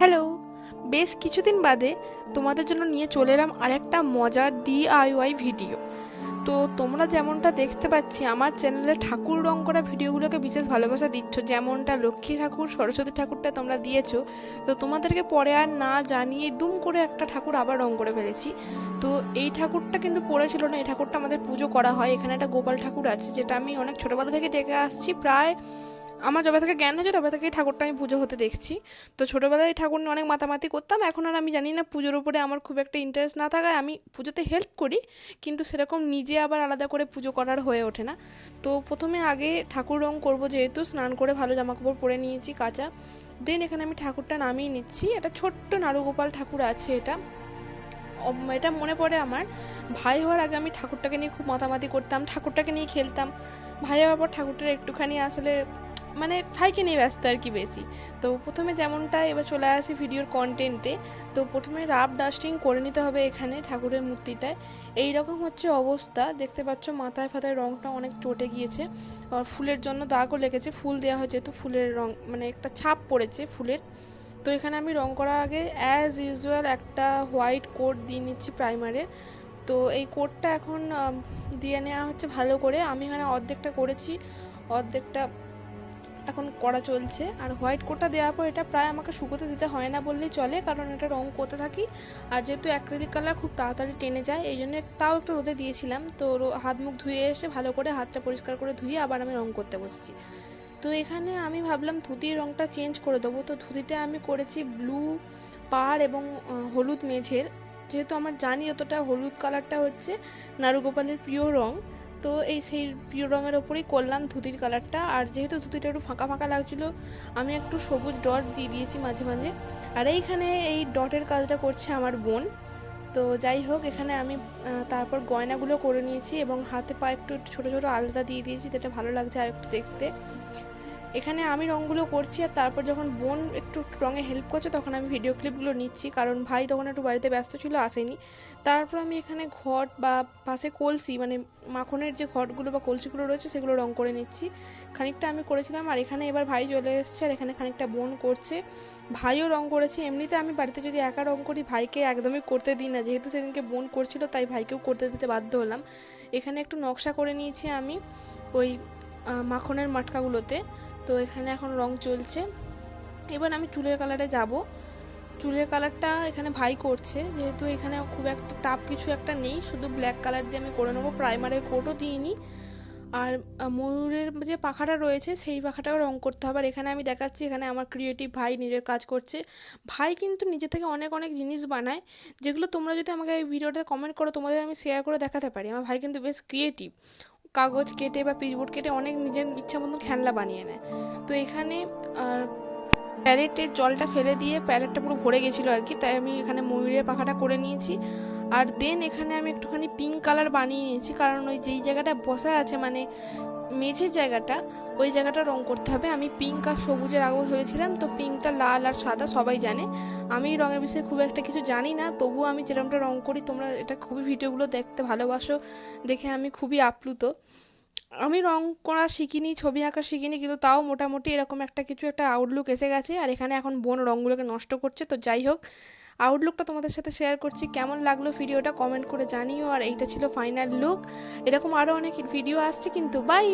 Hello বেশ কিছুদিন বাদে তোমাদের জন্য নিয়ে চলে এলাম আরেকটা মজার ডিআইওয়াই ভিডিও তো তোমরা যেমনটা দেখতে পাচ্ছি, আমার চ্যানেলে ঠাকুর রং করা ভিডিওগুলোকে বিশেষ ভালোবাসা দিচ্ছ। যেমনটা লক্ষ্মী ঠাকুর, সরস্বতী ঠাকুরটা তোমরা দিয়েছ। তো তোমাদেরকে পরে আর না জানিয়ে দুম করে একটা ঠাকুর আবার রং করে ফেলেছি। তো এই ঠাকুরটা কিন্তু পড়েছিল না, এই ঠাকুরটা আমাদের পুজো করা হয়। এখানে একটা গোপাল ঠাকুর আছে, যেটা আমি অনেক ছোটবেলা থেকে দেখে আসছি। প্রায় আমার যবে থেকে জ্ঞান হয়েছে, তবে থেকেই ঠাকুরটা আমি পুজো হতে দেখছি। তো ছোটবেলায় ঠাকুর নিয়ে অনেক মাতামাতি করতাম, এখন আর আমি জানি না পুজোর উপরে আমার খুব একটা ইন্টারেস্ট না থাকায় আমি পুজোতে হেল্প করি, কিন্তু সেরকম নিজে আবার আলাদা করে পুজো করার হয়ে ওঠে না। তো প্রথমে আগে ঠাকুর রং করব যেহেতু, স্নান করে ভালো জামা কাপড় পরে নিয়েছি, কাঁচা। দেন এখানে আমি ঠাকুরটা নামিয়ে নিচ্ছি, এটা ছোট্ট নারুগোপাল ঠাকুর আছে এটা। এটা মনে পড়ে আমার, ভাই হওয়ার আগে আমি ঠাকুরটাকে নিয়ে খুব মাতামাতি করতাম, ঠাকুরটাকে নিয়ে খেলতাম। ভাই হওয়ার পর ঠাকুরটার একটুখানি আসলে মানে ভাইকে নিয়ে ব্যস্ত আর কি বেশি। তো প্রথমে যেমনটা এবার চলে আসি ভিডিওর কন্টেন্টে তো প্রথমে রাফ ডাস্টিং করে নিতে হবে এখানে ঠাকুরের মূর্তিটায়। এই রকম হচ্ছে অবস্থা, দেখতে পাচ্ছ মাথায় ফাথায় রংটা অনেক চটে গিয়েছে। আর ফুলের জন্য দাগও লেগেছে, ফুল দেওয়া হয়েছে যেহেতু ফুলের রং মানে একটা ছাপ পড়েছে ফুলের। তো এখানে আমি রং করার আগে অ্যাজ ইউজুয়াল একটা হোয়াইট কোট দিয়ে নিচ্ছি প্রাইমারের তো এই কোটটা এখন দিয়ে নেওয়া হচ্ছে ভালো করে। আমি এখানে অর্ধেকটা করেছি, অর্ধেকটা এখন করা চলছে। আর হোয়াইট কোটটা দেওয়ার পর এটা প্রায় আমাকে শুকোতে দিতে হয় না বললেই চলে, কারণ এটা রং করতে থাকি। আর যেহেতু অ্যাক্রিলিক কালার খুব তাড়াতাড়ি টেনে যায়, এই জন্য তাও একটু রোদে দিয়েছিলাম। তো হাত মুখ ধুয়ে এসে ভালো করে হাতটা পরিষ্কার করে ধুয়ে আবার আমি রং করতে বসেছি। তো এখানে আমি ভাবলাম ধুতির রংটা চেঞ্জ করে দেবো। তো ধুতিতে আমি করেছি ব্লু পাড় এবং হলুদ মেঝের। যেহেতু আমার জানি অতটা হলুদ কালারটা হচ্ছে নারুগোপালের প্রিয় রং। তো এই সেই প্রিয় রঙের ওপরেই করলাম ধুতির কালারটা। আর যেহেতু ধুতিটা একটু ফাঁকা ফাঁকা লাগছিল, আমি একটু সবুজ ডট দিয়ে দিয়েছি মাঝে মাঝে। আর এইখানে এই ডটের কাজটা করছে আমার বোন। তো যাই হোক, এখানে আমি তারপর গয়নাগুলো করে নিয়েছি এবং হাতে পা একটু ছোট ছোট আলতা দিয়ে দিয়েছি, যেটা ভালো লাগছে আর একটু দেখতে। এখানে আমি রঙগুলো করছি আর তারপর যখন বোন একটু রঙে হেল্প করছে, তখন আমি ভিডিও ক্লিপগুলো নিচ্ছি। কারণ ভাই তখন একটু বাড়িতে ব্যস্ত ছিল, আসেনি। তারপর আমি এখানে ঘট বা পাশে কলসি মানে মাখনের যে ঘটগুলো বা কলসিগুলো রয়েছে, সেগুলো রং করে নিচ্ছি। খানিকটা আমি করেছিলাম আর এখানে এবার ভাই চলে এসছে আর এখানে খানিকটা বোন করছে। ভাইও রং করেছে। এমনিতে আমি বাড়িতে যদি একা রং করি, ভাইকে একদমই করতে দিই না। যেহেতু সেদিনকে বোন করছিল, তাই ভাইকেও করতে দিতে বাধ্য হলাম। এখানে একটু নকশা করে নিয়েছি আমি ওই মাখনের মাটকাগুলোতে। তো এখানে এখন রং চলছে। এবার আমি চুলের কালারে যাব। চুলের কালারটা এখানে ভাই করছে, যেহেতু এখানে খুব একটা টাপ কিছু একটা নেই, শুধু ব্ল্যাক কালার দিয়ে আমি করে নেব। প্রাইমারের কোটও দিইনি। আর ময়ূরের যে পাখাটা রয়েছে, সেই পাখাটাও রং করতে হবে। আর এখানে আমি দেখাচ্ছি, এখানে আমার ক্রিয়েটিভ ভাই নিজের কাজ করছে। ভাই কিন্তু নিজে থেকে অনেক অনেক জিনিস বানায়, যেগুলো তোমরা যদি আমাকে এই ভিডিওটা কমেন্ট করো, তোমাদের আমি শেয়ার করে দেখাতে পারি। আমার ভাই কিন্তু বেশ ক্রিয়েটিভ কাগজ কেটে বা পিচবোর্ড কেটে অনেক নিজের ইচ্ছা মতন খেলনা বানিয়ে নেয়। তো এখানে প্যালেটের জলটা ফেলে দিয়ে প্যালেটটা পুরো ভরে গেছিল আর কি, তাই আমি এখানে ময়ূরের পাখাটা করে নিয়েছি। আর দেন এখানে আমি একটুখানি পিঙ্ক কালার বানিয়ে নিয়েছি, কারণ ওই যেই জায়গাটা বসা আছে মানে মেঝের জায়গাটা, ওই জায়গাটা রং করতে হবে। আমি পিঙ্ক আর সবুজের আগে ভেবেছিলাম, তো পিঙ্কটা লাল আর সাদা সবাই জানে। আমি রঙের বিষয়ে খুব একটা কিছু জানি না, তবুও আমি যেরকমটা রং করি, তোমরা এটা খুবই ভিডিওগুলো দেখতে ভালোবাসো, দেখে আমি খুবই আপ্লুত। আমি রং করা শিখিনি, ছবি আঁকা শিখিনি, কিন্তু তাও মোটামুটি এরকম একটা কিছু একটা আউটলুক এসে গেছে, আর এখানে এখন বোন রঙগুলোকে নষ্ট করছে, তো যাই হোক আউটলুকটা তোমাদের সাথে শেয়ার করছি। কেমন লাগল ভিডিওটা কমেন্ট করে জানিও। আর এইটা ছিল ফাইনাল লুক এরকম আরও অনেক ভিডিও আসছে, কিন্তু বাই